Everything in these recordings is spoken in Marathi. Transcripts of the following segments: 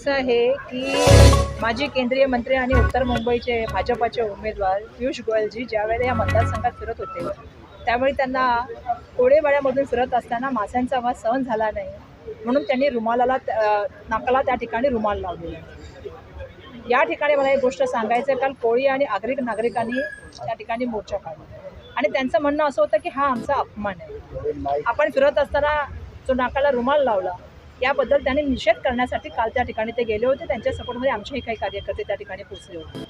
असं आहे की माजी केंद्रीय मंत्री आणि उत्तर मुंबईचे भाजपाचे उमेदवार पियुष गोयलजी ज्यावेळेला या मतदारसंघात फिरत होते त्यावेळी त्यांना कोडेवाड्यामधून फिरत असताना माशांचा आवाज सहन झाला नाही. म्हणून त्यांनी रुमालाला नाकाला त्या ठिकाणी रुमाल लावलेला. या ठिकाणी मला एक गोष्ट सांगायचं आहे काल कोळी आणि आगरी नागरिकांनी त्या ठिकाणी मोर्चा काढला. आणि त्यांचं म्हणणं असं होतं की हा आमचा अपमान आहे. आपण फिरत असताना जो नाकाला रुमाल लावला याबद्दल त्यांनी निषेध करण्यासाठी काल त्या ठिकाणी ते गेले होते. त्यांच्या सपोर्टमध्ये आमचेही काही कार्यकर्ते त्या ठिकाणी पोहोचले होते.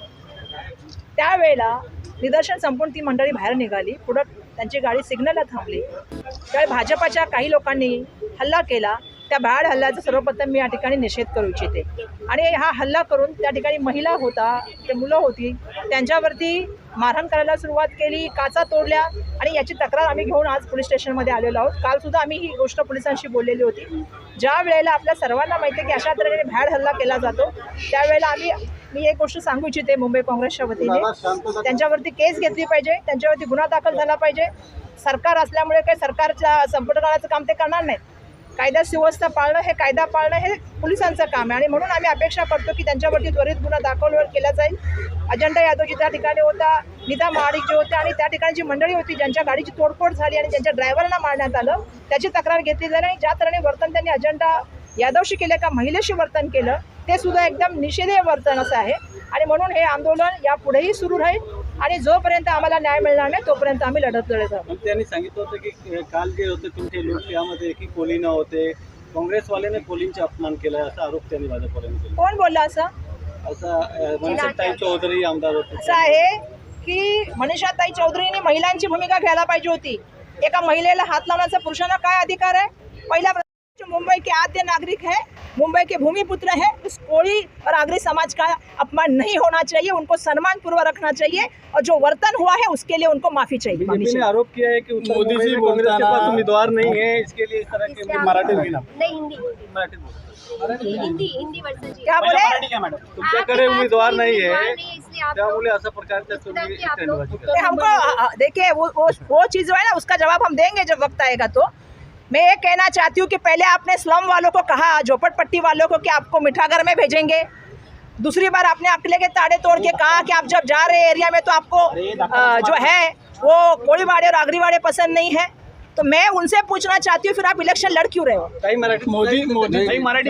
त्यावेळेला निदर्शन संपून ती मंडळी बाहेर निघाली. पुढं त्यांची गाडी सिग्नलला थांबली. त्यावेळी भाजपाच्या काही लोकांनी हल्ला केला. त्या बाळ हल्ल्याचा सर्वप्रथम मी या ठिकाणी निषेध करू इच्छिते. आणि हा हल्ला करून त्या ठिकाणी महिला होता ते मुलं होती त्यांच्यावरती मारहाण करायला सुरुवात केली काचा तोडल्या आणि याची तक्रार आम्ही घेऊन आज पोलीस स्टेशनमध्ये आलेलो आहोत. कालसुद्धा आम्ही ही गोष्ट पोलिसांशी बोललेली होती. ज्या वेळेला आपल्या सर्वांना माहिती आहे की अशा तऱ्हेने भ्याड हल्ला केला जातो त्यावेळेला आम्ही मी एक गोष्ट सांगू इच्छिते मुंबई काँग्रेसच्या वतीने. त्यांच्यावरती केस घेतली पाहिजे त्यांच्यावरती गुन्हा दाखल झाला पाहिजे. सरकार असल्यामुळे काही सरकारच्या करण्याचं काम ते करणार नाहीत. कायदा सुव्यवस्था पाळणं हे कायदा पाळणं हे पोलिसांचं काम आहे. आणि म्हणून आम्ही अपेक्षा करतो की त्यांच्यावरती त्वरित गुन्हा दाखल केला जाईल. अजंठा यादवजी त्या ठिकाणी होता नीता महाडिक जे होते आणि त्या ठिकाणी जी मंडळी होती ज्यांच्या गाडीची तोडफोड झाली आणि ज्यांच्या ड्रायव्हरना मारण्यात आलं त्याची तक्रार घेतली जाईल आणि ज्या तऱ्हेने वर्तन त्यांनी अजंठा यादवशी केलं का महिलेशी वर्तन केलं ते सुद्धा एकदम निषेधीय वर्तन असं आहे. आणि म्हणून हे आंदोलन यापुढेही सुरू राहील आणि जोपर्यंत आम्हाला न्याय मिळणार नाही तोपर्यंत आम्ही लढत लढत पण त्यांनी सांगितलं होतं की काल जे होते तुमचे लोक यामध्ये की कोलिना होते काँग्रेसवाल्याने कोलींचे अपमान केला असा आरोप त्यांनी माझ्यापर्यंत केला. कोण बोललं असं? असा चौधरी आमदार होते. असं आहे. की मनीषाताई चौधरीने महिलांची भूमिका घ्यायला पाहिजे होती. एका महिलेला हात लावण्याचा पुरुषांना काय अधिकार आहे? पहिला प्रश्न मुंबई के आद्य नागरिक है मुंबई के भूमिपुत्र है उस कोड़ी और आगरी समाज का अपमान नहीं होना चाहिए उनको सम्मान पूर्वक रखना चाहिए और जो वर्तन हुआ है उसके लिए उनको माफ़ी चाहिए बीजेपी ने आरोप किया है कि मोदी जी कांग्रेस के पास उम्मीदवार नहीं है इसके लिए इस तरह के मराठी नहीं हिंदी। हिंदी हिंदी क्या बोले? तुमच्याकडे उमेदवार नाही आहे त्यामुळे अशा प्रकारच्या हमको देखिए वो वो वो चीज़ जो है ना उसका जवाब हम देंगे जब वक्त आएगा तो। मैं ये कहना चाहती हूँ कि पहले आपने स्लम वालों को कहा झोपड़पट्टी वालों को कि आपको मिठागर में भेजेंगे। दूसरी बार आपने अकले के ताड़े तोड़ के कहा कि आप जब जा रहे एरिया में तो आपको जो है वो कोड़ीवाड़े और आगरीवाड़े पसंद नहीं है। तो मैं उनसे पूछना चाहती हूँ फिर आप इलेक्शन लड़ क्यों रहे हो? मराठी मोदी- मोदी- मराठी